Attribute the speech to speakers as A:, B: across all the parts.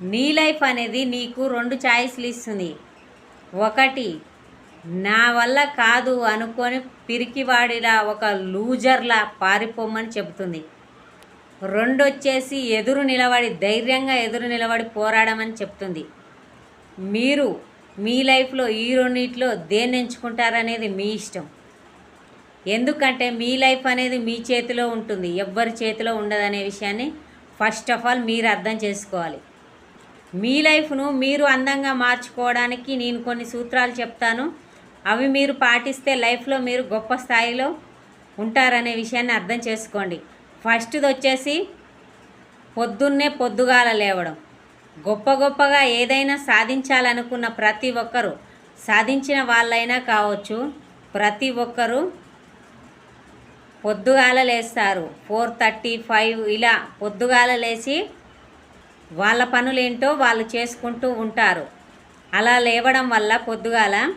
A: నీ లైఫ్ అనేది నీకు రెండు ఛాయిస్లు ఇస్తుంది. ఒకటి నా వల్ల కాదు అనుకొని పిరికివాడిలా ఒక లూజర్లా పారిపోమని చెబుతుంది. రెండు వచ్చేసి ఎదురు నిలబడి ధైర్యంగా ఎదురు నిలబడి పోరాడమని చెప్తుంది మీరు మీ లైఫ్లో ఈ రెండింటిలో దేన్ని ఎంచుకుంటారనేది మీ ఇష్టం. ఎందుకంటే మీ లైఫ్ అనేది మీ చేతిలో ఉంటుంది. ఎవ్వరి చేతిలో ఉండదనే విషయాన్ని ఫస్ట్ ఆఫ్ ఆల్ మీరు అర్థం చేసుకోవాలి. మీ లైఫ్ను మీరు అందంగా మార్చుకోవడానికి నేను కొన్ని సూత్రాలు చెప్తాను. అవి మీరు పాటిస్తే లైఫ్లో మీరు గొప్ప స్థాయిలో ఉంటారనే విషయాన్ని అర్థం చేసుకోండి. ఫస్ట్ది వచ్చేసి పొద్దున్నే పొద్దుగాల లేవడం. గొప్ప గొప్పగా ఏదైనా సాధించాలనుకున్న ప్రతి ఒక్కరూ సాధించిన వాళ్ళైనా కావచ్చు ప్రతి ఒక్కరూ పొద్దుగాల లేస్తారు. ఫోర్ థర్టీ ఫైవ్ ఇలా పొద్దుగాల లేచి వాళ్ళ పనులేంటో వాళ్ళు చేసుకుంటూ ఉంటారు. అలా లేవడం వల్ల పొద్దుగాల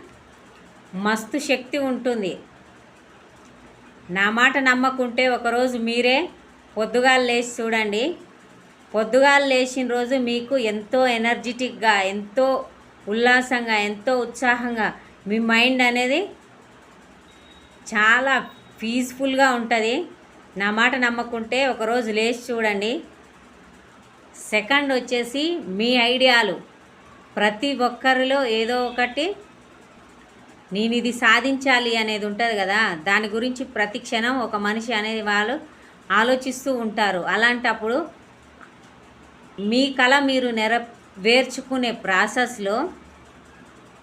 A: మస్తు శక్తి ఉంటుంది. నా మాట నమ్మకుంటే ఒకరోజు మీరే పొద్దుగాల లేచి చూడండి. పొద్దుగాల లేచిన రోజు మీకు ఎంతో ఎనర్జెటిక్గా ఎంతో ఉల్లాసంగా ఎంతో ఉత్సాహంగా మీ మైండ్ అనేది చాలా పీస్ఫుల్గా ఉంటుంది. నా మాట నమ్మకుంటే ఒకరోజు లేచి చూడండి. సెకండ్ వచ్చేసి మీ ఐడియాలు. ప్రతి ఒక్కరిలో ఏదో ఒకటి నేను ఇది సాధించాలి అనేది ఉంటుంది కదా. దాని గురించి ప్రతి క్షణం ఒక మనిషి అనేది వాళ్ళు ఆలోచిస్తూ ఉంటారు. అలాంటప్పుడు మీ కళ మీరు నెరవేర్చుకునే ప్రాసెస్లో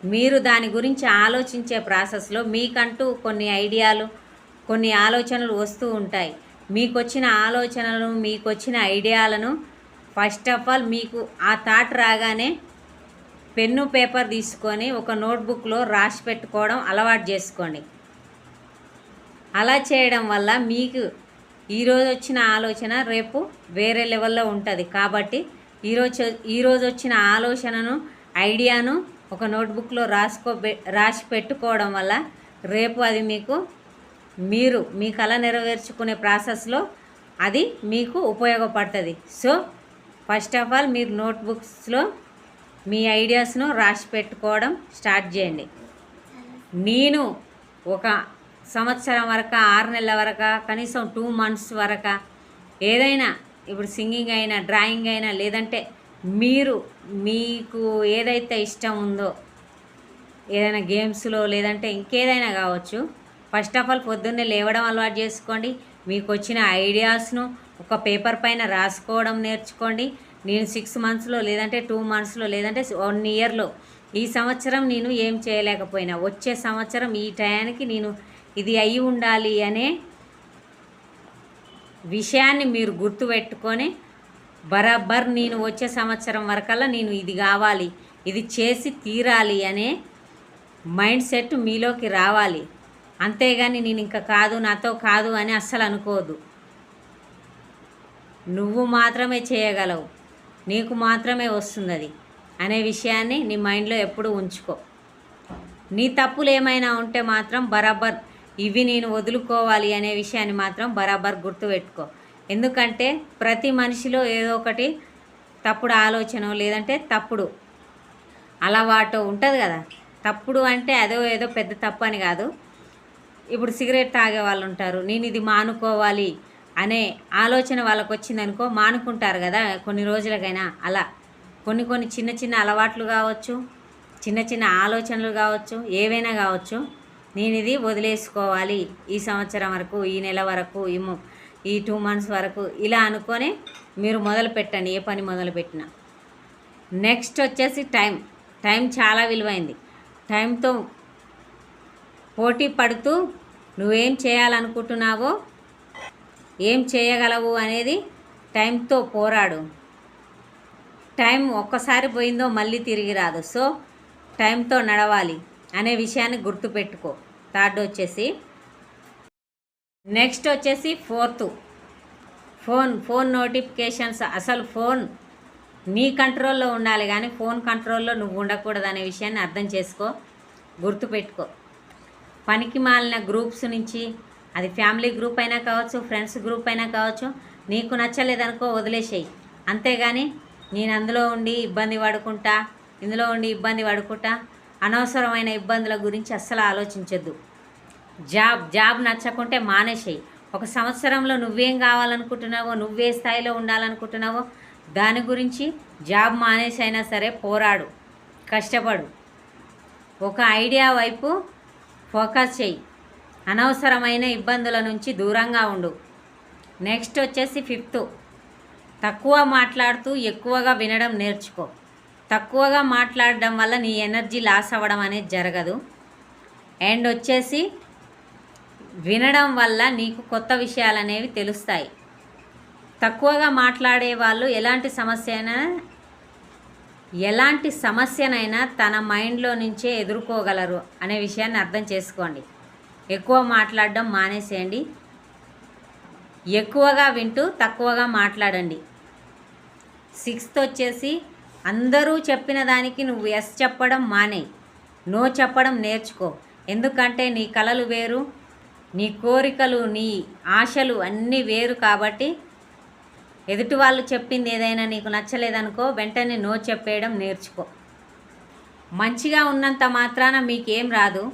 A: మీరు దాని గురించి ఆలోచించే ప్రాసెస్లో మీకంటూ కొన్ని ఐడియాలు కొన్ని ఆలోచనలు వస్తూ ఉంటాయి. మీకు వచ్చిన ఆలోచనలు మీకు వచ్చిన ఐడియాలను ఫస్ట్ ఆఫ్ ఆల్ మీకు ఆ థాట్ రాగానే పెన్ను పేపర్ తీసుకొని ఒక నోట్బుక్లో రాసి పెట్టుకోవడం అలవాటు చేసుకోండి. అలా చేయడం వల్ల మీకు ఈరోజు వచ్చిన ఆలోచన రేపు వేరే లెవెల్లో ఉంటుంది. కాబట్టి ఈరోజు ఈరోజు వచ్చిన ఆలోచనను ఐడియాను ఒక నోట్బుక్లో రాసుకో రాసి పెట్టుకోవడం వల్ల రేపు అది మీకు మీరు మీ కళ నెరవేర్చుకునే ప్రాసెస్లో అది మీకు ఉపయోగపడుతుంది. సో ఫస్ట్ ఆఫ్ ఆల్ మీరు నోట్బుక్స్లో మీ ఐడియాస్ను రాసి పెట్టుకోవడం స్టార్ట్ చేయండి. నేను ఒక సంవత్సరం వరకు ఆరు నెలల వరకు కనీసం టూ మంత్స్ వరకు ఏదైనా ఇప్పుడు సింగింగ్ అయినా డ్రాయింగ్ అయినా లేదంటే మీరు మీకు ఏదైతే ఇష్టం ఉందో ఏదైనా గేమ్స్లో లేదంటే ఇంకేదైనా కావచ్చు ఫస్ట్ ఆఫ్ ఆల్ పొద్దున్నే లేవడం అలవాటు చేసుకోండి. మీకు వచ్చిన ఐడియాస్ను ఒక పేపర్ పైన రాసుకోవడం నేర్చుకోండి. నేను సిక్స్ మంత్స్లో లేదంటే టూ మంత్స్లో లేదంటే వన్ ఇయర్లో ఈ సంవత్సరం నేను ఏం చేయలేకపోయినా వచ్చే సంవత్సరం ఈ టయానికి నేను ఇది అయి ఉండాలి అనే విషయాన్ని మీరు గుర్తుపెట్టుకొని బరాబర్ నేను వచ్చే సంవత్సరం వరకల్లా నేను ఇది కావాలి ఇది చేసి తీరాలి అనే మైండ్ సెట్ మీలోకి రావాలి. అంతేగాని నేను ఇంకా కాదు నాతో కాదు అని అస్సలు అనుకోదు నువ్వు మాత్రమే చేయగలవు. నీకు మాత్రమే వస్తుంది అది అనే విషయాన్ని నీ మైండ్లో ఎప్పుడు ఉంచుకో. నీ తప్పులు ఏమైనా ఉంటే మాత్రం బరాబర్ ఇవి నేను వదులుకోవాలి అనే విషయాన్ని మాత్రం బరాబర్ గుర్తుపెట్టుకో ఎందుకంటే ప్రతి మనిషిలో ఏదో ఒకటి తప్పుడు ఆలోచన లేదంటే తప్పుడు అలవాటు ఉంటుంది కదా. తప్పుడు అంటే అదో ఏదో పెద్ద తప్పు అని కాదు. ఇప్పుడు సిగరెట్ తాగే వాళ్ళు ఉంటారు. నేను ఇది మానుకోవాలి. అనే ఆలోచన వాళ్ళకు వచ్చిందనుకో మానుకుంటారు కదా కొన్ని రోజులకైనా అలా. కొన్ని కొన్ని చిన్న చిన్న అలవాట్లు కావచ్చు చిన్న చిన్న ఆలోచనలు కావచ్చు ఏవైనా కావచ్చు. నేను ఇది వదిలేసుకోవాలి ఈ సంవత్సరం వరకు ఈ నెల వరకు ఈ ఈ టూ మంత్స్ వరకు ఇలా అనుకొని మీరు మొదలు పెట్టండి ఏ పని మొదలు పెట్టినా. నెక్స్ట్ వచ్చేసి టైం టైం చాలా విలువైంది. టైంతో పోటీ పడుతూ నువ్వేం చేయాలనుకుంటున్నావో ఏం చేయగలవు అనేది టైంతో పోరాడు. టైం ఒక్కసారి పోయిందో మళ్ళీ తిరిగి రాదు. సో టైంతో నడవాలి అనే విషయాన్ని గుర్తుపెట్టుకో. థర్డ్ వచ్చేసి నెక్స్ట్ వచ్చేసి ఫోర్త్. Phone phone notifications. అసలు ఫోన్ నీ కంట్రోల్లో ఉండాలి కానీ ఫోన్ కంట్రోల్లో నువ్వు ఉండకూడదు అనే విషయాన్ని అర్థం చేసుకో గుర్తుపెట్టుకో. పనికి మాలిన గ్రూప్స్ నుంచి అది ఫ్యామిలీ గ్రూప్ అయినా కావచ్చు ఫ్రెండ్స్ గ్రూప్ అయినా కావచ్చు నీకు నచ్చలేదనుకో వదిలేసేయి. అంతేగాని నేను అందులో ఉండి ఇబ్బంది పడుకుంటా ఇందులో ఉండి ఇబ్బంది పడుకుంటా అనవసరమైన ఇబ్బందుల గురించి అస్సలు ఆలోచించొద్దు. Job job నచ్చకుంటే మానేసేయి. ఒక సంవత్సరంలో నువ్వేం కావాలనుకుంటున్నావో నువ్వే స్థాయిలో ఉండాలనుకుంటున్నావో దాని గురించి జాబ్ మానేసైనా అయినా సరే పోరాడు కష్టపడు. ఒక ఐడియా వైపు ఫోకస్ చేయి. అనవసరమైన ఇబ్బందుల నుంచి దూరంగా ఉండు. నెక్స్ట్ వచ్చేసి ఫిఫ్త్. తక్కువ మాట్లాడుతూ ఎక్కువగా వినడం నేర్చుకో. తక్కువగా మాట్లాడడం వల్ల నీ ఎనర్జీ లాస్ అవ్వడం అనేది జరగదు. అండ్ వచ్చేసి వినడం వల్ల నీకు కొత్త విషయాలు అనేవి తెలుస్తాయి. తక్కువగా మాట్లాడే వాళ్ళు ఎలాంటి సమస్య అయినా ఎలాంటి సమస్యనైనా తన మైండ్లో నుంచే ఎదుర్కోగలరు అనే విషయాన్ని అర్థం చేసుకోండి. ఎక్కువ మాట్లాడడం మానేసేయండి. ఎక్కువగా వింటూ తక్కువగా మాట్లాడండి. సిక్స్త్ వచ్చేసి అందరూ చెప్పిన దానికి నువ్వు ఎస్ చెప్పడం మానే నో చెప్పడం నేర్చుకో. ఎందుకంటే నీ కలలు వేరు నీ కోరికలు నీ ఆశలు అన్నీ వేరు కాబట్టి ఎదుటి వాళ్ళు చెప్పింది ఏదైనా నీకు నచ్చలేదనుకో వెంటనే నో చెప్పేయడం నేర్చుకో. మంచిగా ఉన్నంత మాత్రాన మీకేం రాదు.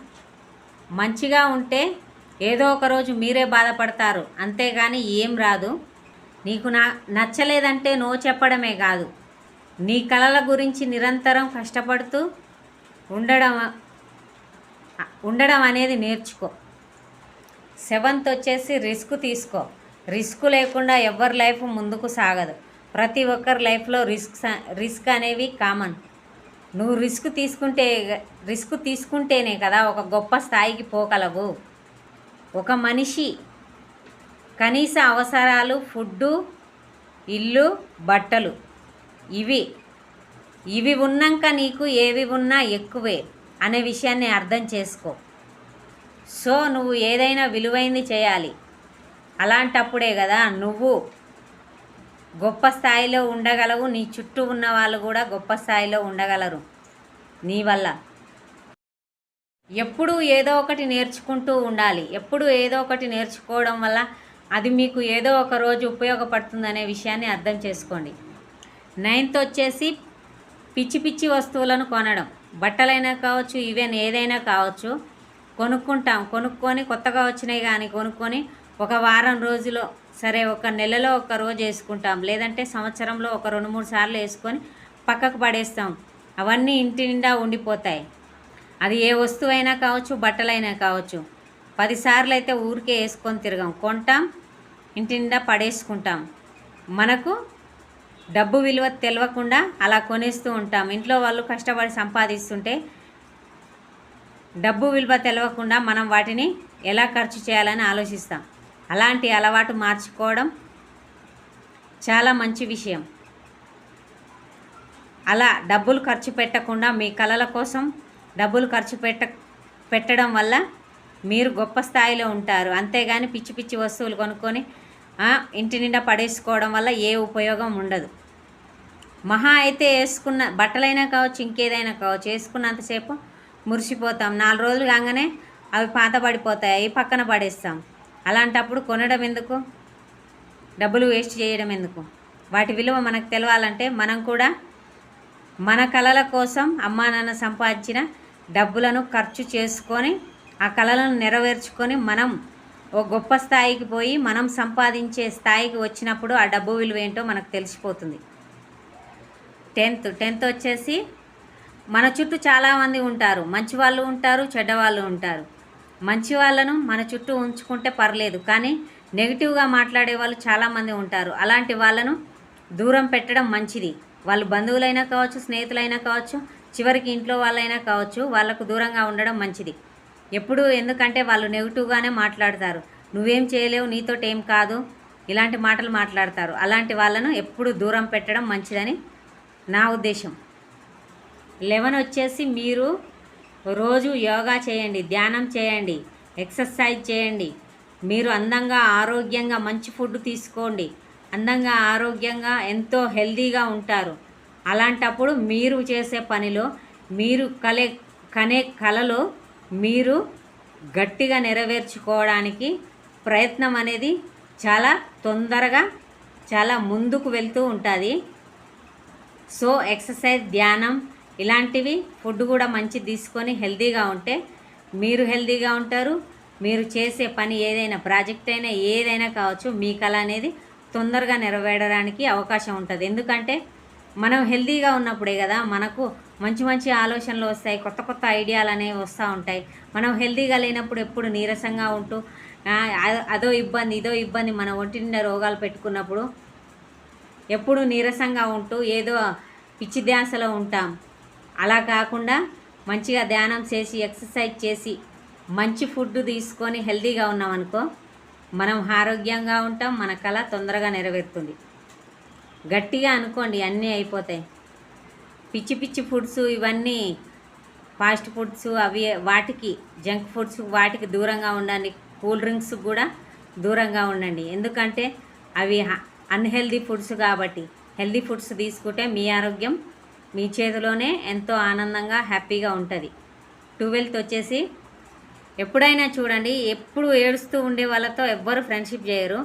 A: మంచిగా ఉంటే ఏదో ఒక రోజు మీరే బాధపడతారు. అంతేగాని ఏం రాదు. నీకు నా నచ్చలేదంటే నో చెప్పడమే కాదు. నీ కళల గురించి నిరంతరం కష్టపడుతూ ఉండడం ఉండడం అనేది నేర్చుకో. సెవెంత్ వచ్చేసి రిస్క్ తీసుకో. రిస్క్ లేకుండా ఎవరి లైఫ్ ముందుకు సాగదు. ప్రతి ఒక్కరి లైఫ్లో రిస్క్ రిస్క్ అనేవి కామన్. నువ్వు రిస్క్ తీసుకుంటే రిస్క్ తీసుకుంటేనే కదా ఒక గొప్ప స్థాయికి పోగలవు. ఒక మనిషి కనీస అవసరాలు ఫుడ్డు ఇల్లు బట్టలు ఇవి ఇవి ఉన్నాక నీకు ఏవి ఉన్నా ఎక్కువే అనే విషయాన్ని అర్థం చేసుకో. సో నువ్వు ఏదైనా విలువైంది చేయాలి. అలాంటప్పుడే కదా నువ్వు గొప్ప స్థాయిలో ఉండగలవు. నీ చుట్టూ ఉన్న వాళ్ళు కూడా గొప్ప స్థాయిలో ఉండగలరు. నీ వల్ల. ఎప్పుడు ఏదో ఒకటి నేర్చుకుంటూ ఉండాలి. ఎప్పుడు ఏదో ఒకటి నేర్చుకోవడం వల్ల అది మీకు ఏదో ఒక రోజు ఉపయోగపడుతుందనే విషయాన్ని అర్థం చేసుకోండి. నైన్త్ వచ్చేసి పిచ్చి పిచ్చి వస్తువులను కొనడం. బట్టలైనా కావచ్చు ఈవెన్ ఏదైనా కావచ్చు కొనుక్కుంటాం. కొనుక్కొని కొత్తగా వచ్చినాయి కానీ కొనుక్కొని ఒక వారం రోజులో సరే ఒక నెలలో ఒక రోజు వేసుకుంటాం. లేదంటే సంవత్సరంలో ఒక రెండు మూడు సార్లు వేసుకొని పక్కకు పడేస్తాం. అవన్నీ ఇంటి నిండా ఉండిపోతాయి. అది ఏ వస్తువైనా కావచ్చు బట్టలైనా కావచ్చు. పదిసార్లు అయితే ఊరికే వేసుకొని తిరగాం. కొంటాం ఇంటి నిండా పడేసుకుంటాం. మనకు డబ్బు విలువ తెలియకుండా అలా కొనేస్తూ ఉంటాం. ఇంట్లో వాళ్ళు కష్టపడి సంపాదిస్తుంటే డబ్బు విలువ తెలియకుండా మనం వాటిని ఎలా ఖర్చు చేయాలని ఆలోచిస్తాం. అలాంటి అలవాటు మార్చుకోవడం చాలా మంచి విషయం. అలా డబ్బులు ఖర్చు పెట్టకుండా మీ కళల కోసం డబ్బులు ఖర్చు పెట్ట పెట్టడం వల్ల మీరు గొప్ప స్థాయిలో ఉంటారు. అంతేగాని పిచ్చి పిచ్చి వస్తువులు కొనుక్కొని ఇంటి నిండా పడేసుకోవడం వల్ల ఏ ఉపయోగం ఉండదు. మహా అయితే వేసుకున్న బట్టలైనా కావచ్చు ఇంకేదైనా కావచ్చు వేసుకున్నంతసేపు మురిసిపోతాం. నాలుగు రోజులు కాగానే అవి పాత పడిపోతాయి అవి పక్కన పడేస్తాం. అలాంటప్పుడు కొనడం ఎందుకు? డబ్బులు వేస్ట్ చేయడం ఎందుకు? వాటి విలువ మనకు తెలవాలంటే మనం కూడా మన కళల కోసం అమ్మా నాన్న సంపాదించిన డబ్బులను ఖర్చు చేసుకొని ఆ కళలను నెరవేర్చుకొని మనం ఓ గొప్ప స్థాయికి పోయి మనం సంపాదించే స్థాయికి వచ్చినప్పుడు ఆ డబ్బు విలువ ఏంటో మనకు తెలిసిపోతుంది. టెన్త్ టెన్త్ వచ్చేసి మన చుట్టూ చాలామంది ఉంటారు. మంచి వాళ్ళు ఉంటారు చెడ్డవాళ్ళు ఉంటారు. మంచి వాళ్ళను మన చుట్టూ ఉంచుకుంటే పర్లేదు కానీ నెగిటివ్గా మాట్లాడే వాళ్ళు చాలామంది ఉంటారు. అలాంటి వాళ్ళను దూరం పెట్టడం మంచిది. వాళ్ళు బంధువులైనా కావచ్చు స్నేహితులైనా కావచ్చు చివరికి ఇంట్లో వాళ్ళైనా కావచ్చు వాళ్ళకు దూరంగా ఉండడం మంచిది. ఎప్పుడు ఎందుకంటే వాళ్ళు నెగిటివ్గానే మాట్లాడతారు. నువ్వేం చేయలేవు నీతోటి ఏం కాదు ఇలాంటి మాటలు మాట్లాడతారు. అలాంటి వాళ్ళను ఎప్పుడు దూరం పెట్టడం మంచిదని నా ఉద్దేశం. లెవెన్ వచ్చేసి మీరు రోజు యోగా చేయండి ధ్యానం చేయండి ఎక్సర్సైజ్ చేయండి. మీరు అందంగా ఆరోగ్యంగా మంచి ఫుడ్ తీసుకోండి. అందంగా ఆరోగ్యంగా ఎంతో హెల్దీగా ఉంటారు. అలాంటప్పుడు మీరు చేసే పనిలో మీరు కలే కనే కళలు మీరు గట్టిగా నెరవేర్చుకోవడానికి ప్రయత్నం అనేది చాలా తొందరగా చాలా ముందుకు వెళ్తూ ఉంటుంది. సో ఎక్సర్సైజ్ ధ్యానం ఇలాంటివి ఫుడ్ కూడా మంచి తీసుకొని హెల్తీగా ఉంటే మీరు హెల్తీగా ఉంటారు మీరు చేసే పని ఏదైనా ప్రాజెక్ట్ అయినా ఏదైనా కావచ్చు మీ కళ అనేది తొందరగా నెరవేరడానికి అవకాశం ఉంటుంది. ఎందుకంటే మనం హెల్తీగా ఉన్నప్పుడే కదా మనకు మంచి మంచి ఆలోచనలు వస్తాయి కొత్త కొత్త ఐడియాలు అనేవి వస్తూ ఉంటాయి. మనం హెల్తీగా లేనప్పుడు ఎప్పుడు నీరసంగా ఉంటూ అదో ఇబ్బంది ఇదో ఇబ్బంది మన ఒంటి నిండా రోగాలు పెట్టుకున్నప్పుడు ఎప్పుడు నీరసంగా ఉంటూ ఏదో పిచ్చి ధ్యాసలో ఉంటాం. అలా కాకుండా మంచిగా ధ్యానం చేసి ఎక్సర్సైజ్ చేసి మంచి ఫుడ్ తీసుకొని హెల్తీగా ఉన్నాం అనుకో మనం ఆరోగ్యంగా ఉంటాం మన కళ తొందరగా నెరవేరుతుంది. గట్టిగా అనుకోండి అన్నీ అయిపోతాయి. పిచ్చి పిచ్చి ఫుడ్స్ ఇవన్నీ ఫాస్ట్ ఫుడ్స్ అవి వాటికి జంక్ ఫుడ్స్ వాటికి దూరంగా ఉండండి. కూల్ డ్రింక్స్ కూడా దూరంగా ఉండండి. ఎందుకంటే అవి అన్హెల్దీ ఫుడ్స్ కాబట్టి హెల్దీ ఫుడ్స్ తీసుకుంటే మీ ఆరోగ్యం మీ చేతిలోనే ఎంతో ఆనందంగా హ్యాపీగా ఉంటుంది. ట్వెల్త్ వచ్చేసి ఎప్పుడైనా చూడండి ఎప్పుడు ఏడుస్తూ ఉండే వాళ్ళతో ఎవ్వరు ఫ్రెండ్షిప్ చేయరు.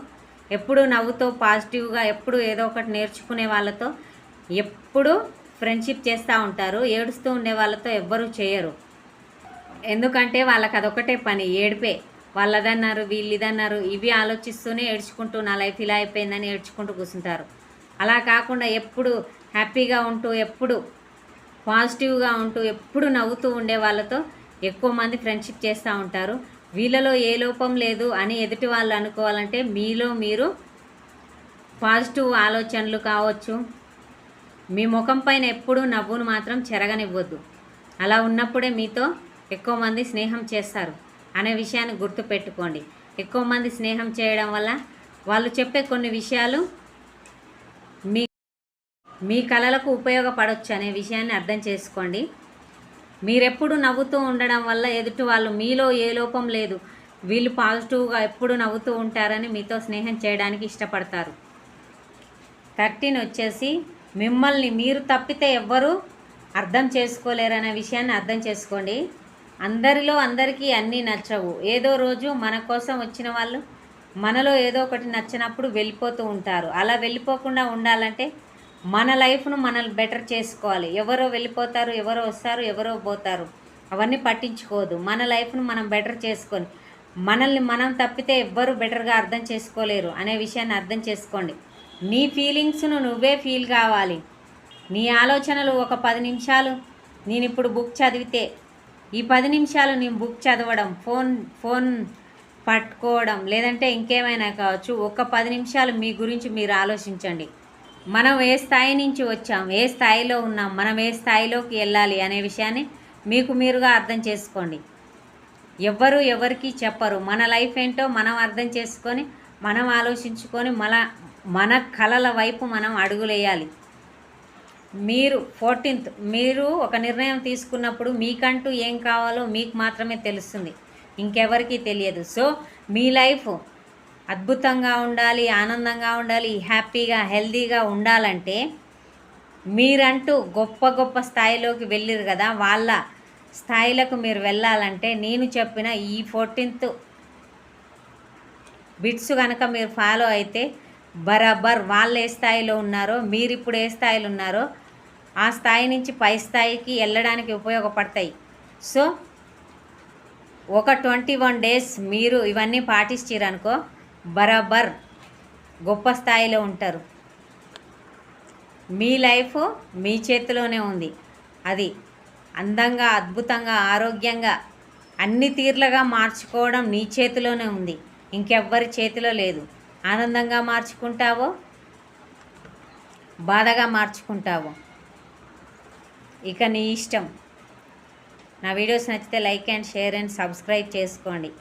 A: ఎప్పుడు నవ్వుతో పాజిటివ్గా ఎప్పుడు ఏదో ఒకటి నేర్చుకునే వాళ్ళతో ఎప్పుడు ఫ్రెండ్షిప్ చేస్తూ ఉంటారు. ఏడుస్తూ ఉండే వాళ్ళతో ఎవ్వరూ చేయరు. ఎందుకంటే వాళ్ళకి అదొకటే పని ఏడిపే. వాళ్ళదన్నారు వీళ్ళిదన్నారు ఇవి ఆలోచిస్తూనే ఏడ్చుకుంటూ నా లైఫ్ ఇలా అయిపోయిందని ఏడ్చుకుంటూ కూర్చుంటారు. అలా కాకుండా ఎప్పుడు హ్యాపీగా ఉంటూ ఎప్పుడు పాజిటివ్గా ఉంటూ ఎప్పుడు నవ్వుతూ ఉండే వాళ్ళతో ఎక్కువ మంది ఫ్రెండ్షిప్ చేస్తూ ఉంటారు. వీళ్ళలో ఏ లోపం లేదు అని ఎదుటి వాళ్ళు అనుకోవాలంటే మీలో మీరు పాజిటివ్ ఆలోచనలు కావచ్చు. మీ ముఖం పైన ఎప్పుడూ నవ్వును మాత్రం చెరగనివ్వద్దు. అలా ఉన్నప్పుడే మీతో ఎక్కువ మంది స్నేహం చేస్తారు అనే విషయాన్ని గుర్తుపెట్టుకోండి. ఎక్కువ మంది స్నేహం చేయడం వల్ల వాళ్ళు చెప్పే కొన్ని విషయాలు మీ కళలకు ఉపయోగపడవచ్చు అనే విషయాన్ని అర్థం చేసుకోండి. మీరెప్పుడు నవ్వుతూ ఉండడం వల్ల ఎదుటి వాళ్ళు మీలో ఏ లోపం లేదు. వీళ్ళు పాజిటివ్గా ఎప్పుడు నవ్వుతూ ఉంటారని మీతో స్నేహం చేయడానికి ఇష్టపడతారు. థర్టీన్ వచ్చేసి మిమ్మల్ని మీరు తప్పితే ఎవ్వరూ అర్థం చేసుకోలేరనే విషయాన్ని అర్థం చేసుకోండి. అందరిలో అందరికీ అన్నీ నచ్చవు. ఏదో రోజు మన కోసం వచ్చిన వాళ్ళు మనలో ఏదో ఒకటి నచ్చినప్పుడు వెళ్ళిపోతూ ఉంటారు. అలా వెళ్ళిపోకుండా ఉండాలంటే మన లైఫ్ను మనం బెటర్ చేసుకోవాలి. ఎవరో వెళ్ళిపోతారు ఎవరో వస్తారు ఎవరో పోతారు. అవన్నీ పట్టించుకోదు మన లైఫ్ను మనం బెటర్ చేసుకొని మనల్ని మనం తప్పితే ఎవ్వరూ బెటర్గా అర్థం చేసుకోలేరు అనే విషయాన్ని అర్థం చేసుకోండి. నీ ఫీలింగ్స్ను నువ్వే ఫీల్ కావాలి. నీ ఆలోచనలు ఒక పది నిమిషాలు నేను ఇప్పుడు బుక్ చదివితే ఈ పది నిమిషాలు నేను బుక్ చదవడం ఫోన్ ఫోన్ పట్టుకోవడం లేదంటే ఇంకేమైనా కావచ్చు ఒక పది నిమిషాలు మీ గురించి మీరు ఆలోచించండి. మనం ఏ స్థాయి నుంచి వచ్చాం ఏ స్థాయిలో ఉన్నాం మనం ఏ స్థాయిలోకి వెళ్ళాలి అనే విషయాన్ని మీకు మీరుగా అర్థం చేసుకోండి. ఎవ్వరు ఎవరికి చెప్పరు. మన లైఫ్ ఏంటో మనం అర్థం చేసుకొని మనం ఆలోచించుకొని మన మన కళల వైపు మనం అడుగులేయాలి. మీరు ఫోర్టీన్త్ మీరు ఒక నిర్ణయం తీసుకున్నప్పుడు మీకంటూ ఏం కావాలో మీకు మాత్రమే తెలుస్తుంది. ఇంకెవరికీ తెలియదు. సో మీ లైఫ్ అద్భుతంగా ఉండాలి ఆనందంగా ఉండాలి హ్యాపీగా హెల్తీగా ఉండాలంటే మీరంటూ గొప్ప గొప్ప స్థాయిలోకి వెళ్ళిరు కదా. వాళ్ళ స్థాయిలకు మీరు వెళ్ళాలంటే నేను చెప్పిన ఈ ఫోర్టీన్త్ బిట్స్ కనుక మీరు ఫాలో అయితే బరాబర్ వాళ్ళు ఏ స్థాయిలో ఉన్నారో మీరు ఇప్పుడు ఏ స్థాయిలో ఉన్నారో ఆ స్థాయి నుంచి పై స్థాయికి వెళ్ళడానికి ఉపయోగపడతాయి. సో ఒక ట్వంటీ వన్ డేస్ మీరు ఇవన్నీ పాటించారనుకో బరాబర్ గొప్ప స్థాయిలో ఉంటారు. మీ లైఫ్ మీ చేతిలోనే ఉంది. అది అందంగా అద్భుతంగా ఆరోగ్యంగా అన్ని తీర్లుగా మార్చుకోవడం నీ చేతిలోనే ఉంది. ఇంకెవ్వరి చేతిలో లేదు. ఆనందంగా మార్చుకుంటావో బాధగా మార్చుకుంటావో. ఇక నీ ఇష్టం. నా వీడియోస్ నచ్చితే like and share and subscribe చేసుకోండి.